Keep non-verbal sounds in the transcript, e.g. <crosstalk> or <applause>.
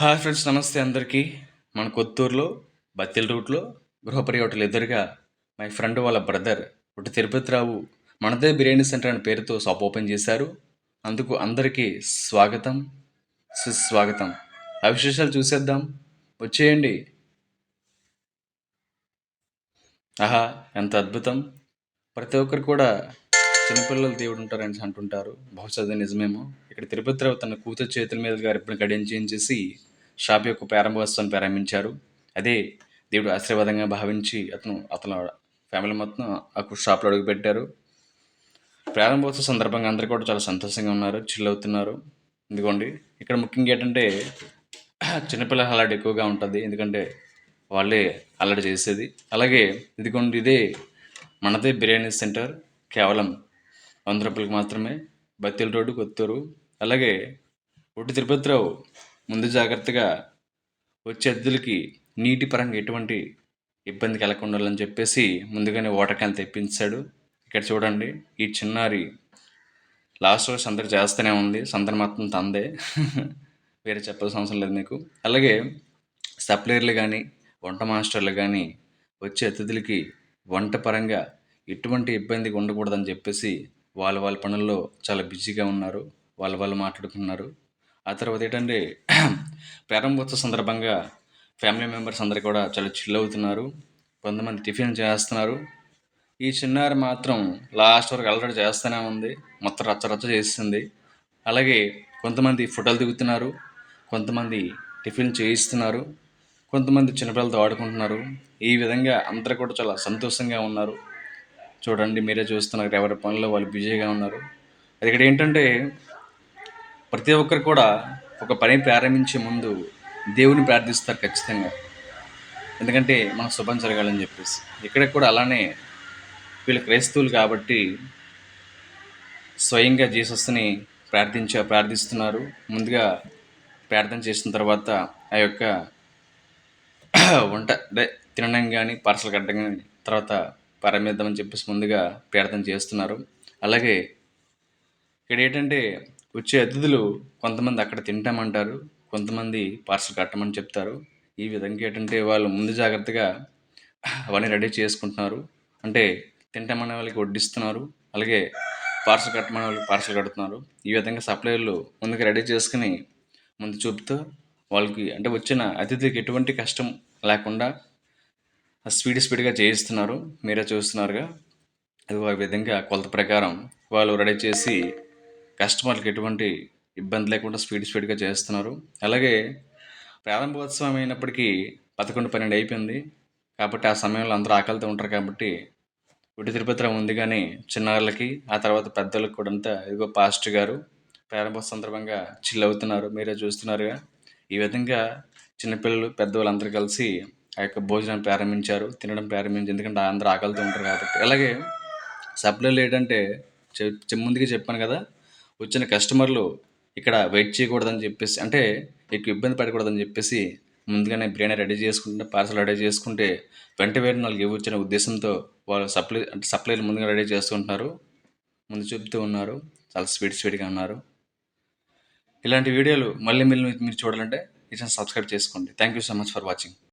Hi friends నమస్తే అందరికీ. మన కొత్తూరులో బత్తిల రూట్లో గృహపరి హోటల్ ఎదురుగా మై ఫ్రెండ్ వాళ్ళ బ్రదర్ ఒకటి తిరుపతిరావు మనదే బిర్యానీ సెంటర్ అనే పేరుతో షాప్ ఓపెన్ చేశారు. అందుకు అందరికీ స్వాగతం సుస్వాగతం. ఆ విశేషాలు చూసేద్దాం. వచ్చేయండి. ఆహా ఎంత అద్భుతం. ప్రతి ఒక్కరు కూడా చిన్నపిల్లలు దేవుడు ఉంటారని అంటుంటారు. బహుశా అది నిజమేమో. ఇక్కడ తిరుపతిరావు తన కూతురు చేతుల మీదుగా రిబ్బన్ ఇప్పుడు గడించేసి షాప్ యొక్క ప్రారంభోత్సవాన్ని ప్రారంభించారు. అదే దేవుడు ఆశీర్వాదంగా భావించి అతను అతను ఫ్యామిలీ మొత్తం ఆ షాప్లో అడుగుపెట్టారు. ప్రారంభోత్సవ సందర్భంగా అందరూ కూడా చాలా సంతోషంగా ఉన్నారు చిల్ అవుతున్నారు. ఎందుకోండి ఇక్కడ ముఖ్యంగా ఏంటంటే చిన్నపిల్లల అల్లడి ఎక్కువగా ఉంటుంది. ఎందుకంటే వాళ్ళే అల్లడి చేసేది. అలాగే ఇదిగోండి ఇదే మనదే బిర్యానీ సెంటర్. కేవలం వంద రూపాయలకు మాత్రమే బత్తిల రోడ్డు కొత్తూరు. అలాగే ఒట్టి తిరుపతిరావు ముందు జాగ్రత్తగా వచ్చే అతిథులకి నీటి పరంగా ఎటువంటి ఇబ్బంది కలగకుండా ఉండాలని చెప్పేసి ముందుగానే వాటర్ క్యాన్ తెప్పించాడు. ఇక్కడ చూడండి ఈ చిన్నారి లాస్ట్ రోజు సందడి చేస్తూనే ఉంది. సందడి మాత్రం తందే. <laughs> వేరే చెప్పాల్సిన అవసరం లేదు మీకు. అలాగే సప్లయర్లు కానీ వంట మాస్టర్లు కానీ వచ్చే అతిథులకి వంట పరంగా ఎటువంటి ఇబ్బంది ఉండకూడదని చెప్పేసి వాళ్ళ వాళ్ళ పనుల్లో చాలా బిజీగా ఉన్నారు. వాళ్ళ వాళ్ళు మాట్లాడుకున్నారు ఆ తర్వాత ఏంటంటే ప్రారంభోత్సవ సందర్భంగా ఫ్యామిలీ మెంబర్స్ అందరు కూడా చాలా చిల్ అవుతున్నారు. కొంతమంది టిఫిన్ చేస్తున్నారు. ఈ చిన్నారి మాత్రం లాస్ట్ వరకు అలరెడీ చేస్తూనే ఉంది. మొత్తం రచ్చ రచ్చ చేస్తుంది. అలాగే కొంతమంది ఫోటోలు దిగుతున్నారు. కొంతమంది టిఫిన్ చేయిస్తున్నారు. కొంతమంది చిన్నపిల్లలతో ఆడుకుంటున్నారు. ఈ విధంగా అందరూ కూడా చాలా సంతోషంగా ఉన్నారు. చూడండి మీరే చూస్తున్నారు ఎవరి పనిలో వాళ్ళు బిజీగా ఉన్నారు. అది ఇక్కడ ఏంటంటే ప్రతి ఒక్కరు కూడా ఒక పని ప్రారంభించే ముందు దేవుని ప్రార్థిస్తారు ఖచ్చితంగా. ఎందుకంటే మన శుభం జరగాలని చెప్పేసి. ఇక్కడ కూడా అలానే వీళ్ళు క్రైస్తవులు కాబట్టి స్వయంగా జీసస్ని ప్రార్థించ ప్రార్థిస్తున్నారు. ముందుగా ప్రార్థన చేసిన తర్వాత ఆ యొక్క వంట తినడం కానీ పార్సల్ కట్టడం కానీ తర్వాత పరమేద్దామని చెప్పేసి ముందుగా ప్రార్థన చేస్తున్నారు. అలాగే ఇక్కడ ఏంటంటే వచ్చే అతిథులు కొంతమంది అక్కడ తింటామంటారు కొంతమంది పార్సల్ కట్టమని చెప్తారు. ఈ విధంగా ఏంటంటే వాళ్ళు ముందు జాగ్రత్తగా అవన్నీ రెడీ చేసుకుంటున్నారు. అంటే తింటామనే వాళ్ళకి వడ్డిస్తున్నారు అలాగే పార్సల్ కట్టమనే వాళ్ళకి పార్సల్ కడుతున్నారు. ఈ విధంగా సప్లైర్లు ముందుగా రెడీ చేసుకుని ముందు చూపుతూ వాళ్ళకి అంటే వచ్చిన అతిథులకి ఎటువంటి కష్టం లేకుండా స్పీడ్ స్పీడ్గా చేయిస్తున్నారు. మీరే చూస్తున్నారుగా. అది ఆ విధంగా కొలత ప్రకారం వాళ్ళు రెడీ చేసి కస్టమర్లకు ఎటువంటి ఇబ్బంది లేకుండా స్పీడ్ స్పీడ్గా చేస్తున్నారు. అలాగే ప్రారంభోత్సవం అయినప్పటికీ పదకొండు పన్నెండు అయిపోయింది. కాబట్టి ఆ సమయంలో అందరూ ఆకలితో ఉంటారు కాబట్టి ఉడి తిరుపతిరావు ఉంది కానీ చిన్నారులకి ఆ తర్వాత పెద్దలకు కూడా అంతా ఇదిగో పాస్ట్ గారు ప్రారంభోత్సవ సందర్భంగా చిల్ అవుతున్నారు. మీరే చూస్తున్నారుగా. ఈ విధంగా చిన్నపిల్లలు పెద్దవాళ్ళు అందరూ కలిసి ఆ యొక్క భోజనం ప్రారంభించారు. తినడం ప్రారంభించారు. ఎందుకంటే అందరూ ఆకలితో ఉంటారు కాబట్టి. అలాగే సప్లైలు ఏంటంటే ముందుగా చెప్పాను కదా వచ్చిన కస్టమర్లు ఇక్కడ వెయిట్ చేయకూడదని చెప్పేసి అంటే ఎక్కువ ఇబ్బంది పడకూడదని చెప్పేసి ముందుగానే బిర్యానీ రెడీ చేసుకుంటే పార్సల్ రెడీ చేసుకుంటే వెంట వెంటనే నాలుగు ఇవ్వచ్చిన ఉద్దేశంతో వాళ్ళు సప్లై అంటే సప్లైలు ముందుగా రెడీ చేస్తుంటున్నారు ముందు చూపుతూ ఉన్నారు. చాలా స్వీట్ స్వీట్గా ఉన్నారు. ఇలాంటి వీడియోలు మళ్ళీ మళ్ళీ మీరు చూడాలంటే ఈ సబ్స్క్రైబ్ చేసుకోండి. Thank you so much for watching